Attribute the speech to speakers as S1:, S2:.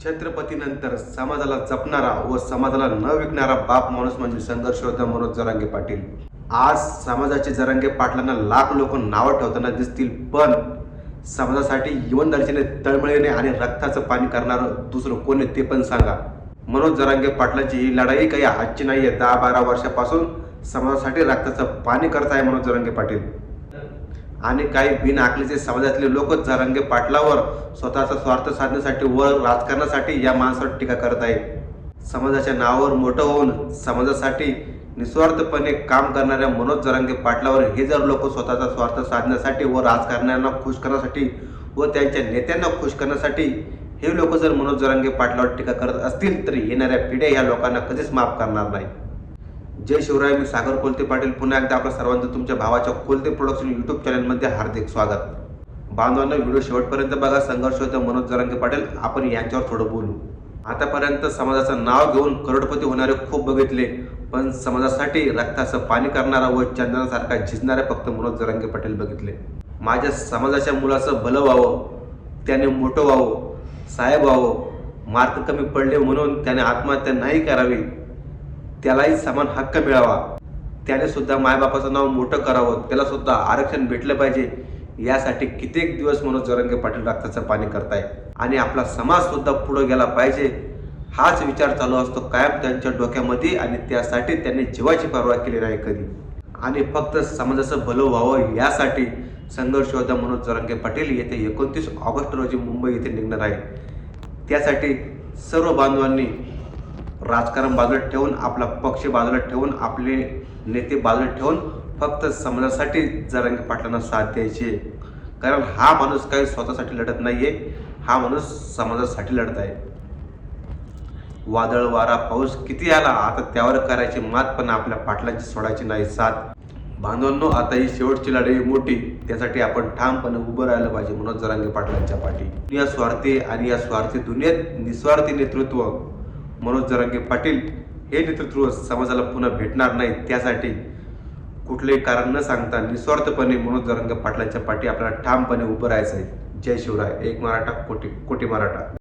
S1: छत्रपतीनंतर समाजाला जपणारा व समाजाला न विकणारा बाप माणूस म्हणजे संघर्ष मनोज जरांगे पाटील. आज समाजाचे जरांगे पाटलांना लाख लोक नावं ठेवताना दिसतील पण समाजासाठी इवनदारीने तळमळीने आणि रक्ताचं पाणी करणारं दुसरं कोण आहे ते पण सांगा. मनोज जरांगे पाटलांची ही लढाई काही आजची नाही आहे दहा बारा वर्षापासून समाजासाठी रक्ताचं पाणी करत आहे मनोज जरांगे पाटील. आणि काही बिनआकलीचे समाजातले लोक जरांगे पाटलावर स्वतःचा स्वार्थ साधण्यासाठी व राजकारणासाठी या माणसावर टीका करत आहेत. समाजाच्या नावावर मोठं होऊन समाजासाठी निस्वार्थपणे काम करणाऱ्या मनोज जरांगे पाटलावर हे जर लोक स्वतःचा स्वार्थ साधण्यासाठी व राजकारण्यांना खुश करण्यासाठी व त्यांच्या नेत्यांना खुश करण्यासाठी हे लोक जर मनोज जरांगे पाटलावर टीका करत असतील तर येणाऱ्या पिढ्या ह्या लोकांना कधीच माफ करणार नाही जय शिवराय मी सागर कोलते पाटील. पुन्हा एकदा आपल्या सर्वांचं तुमच्या भावाच्या कोलते प्रोडक्शन युट्यूब चॅनलमध्ये हार्दिक स्वागत. बांधवांना व्हिडिओ शेवटपर्यंत बघा. संघर्ष होता मनोज जरांगे पाटील. आपण यांच्यावर थोडं बोलू. आतापर्यंत समाजाचं नाव घेऊन करोडपती होणारे खूप बघितले. पण समाजासाठी रक्ताचं पाणी करणारा व चंदनासारखा झिजणारे फक्त मनोज जरांगे पाटील बघितले. माझ्या समाजाच्या मुलाचं भलं व्हावं त्याने मोठं व्हावं साहेब व्हावं मार्क कमी पडले म्हणून त्याने आत्महत्या नाही करावी. त्यालाही समान हक्क मिळावा. त्याने सुद्धा मायबापाचं नाव मोठं करावं. त्याला सुद्धा आरक्षण भेटलं पाहिजे. यासाठी कित्येक दिवस मनोज जरंगे पाटील रक्ताचं पाणी करताय. आणि आपला समाज सुद्धा पुढे गेला पाहिजे. हाच विचार चालू असतो कायम त्यांच्या डोक्यामध्ये आणि त्यासाठी त्यांनी जीवाची पर्वा केली नाही कधी. आणि फक्त समाजाचं भलं व्हावं यासाठी संघर्ष योद्धा मनोज जोरंगे पाटील येथे एकोणतीस ऑगस्ट रोजी मुंबई येथे निघणार आहे. त्यासाठी सर्व बांधवांनी राजकारण बाजूला ठेवून आपला पक्ष बाजूला ठेवून आपले नेते बाजूला ठेवून फक्त समाजासाठी जरांगे पाटलांना साथ द्यायची कारण हा माणूस काही स्वतःसाठी लढत नाहीये हा माणूस समाजासाठी लढत आहे. वादळ वारा पाऊस किती आला आता त्यावर करायची मात पण आपल्या पाटलांची सोडायची नाही साथ. बांधवांनो आता ही शेवटची लढाई मोठी त्यासाठी आपण ठामपणे उभं राहिलं पाहिजे मनोज जरांगे पाटलांच्या पाठी. या स्वार्थी आणि या स्वार्थी दुनियेत निस्वार्थी नेतृत्व मनोज जरांगे पाटील हे नेतृत्व समाजाला पुन्हा भेटणार नाही त्यासाठी कुठलेही कारण न सांगता निस्वार्थपणे मनोज जरांगे पाटलांच्या पाठी आपल्याला ठामपणे उभं राहायचं आहे. जय शिवराय एक मराठा कोटी कोटी मराठा.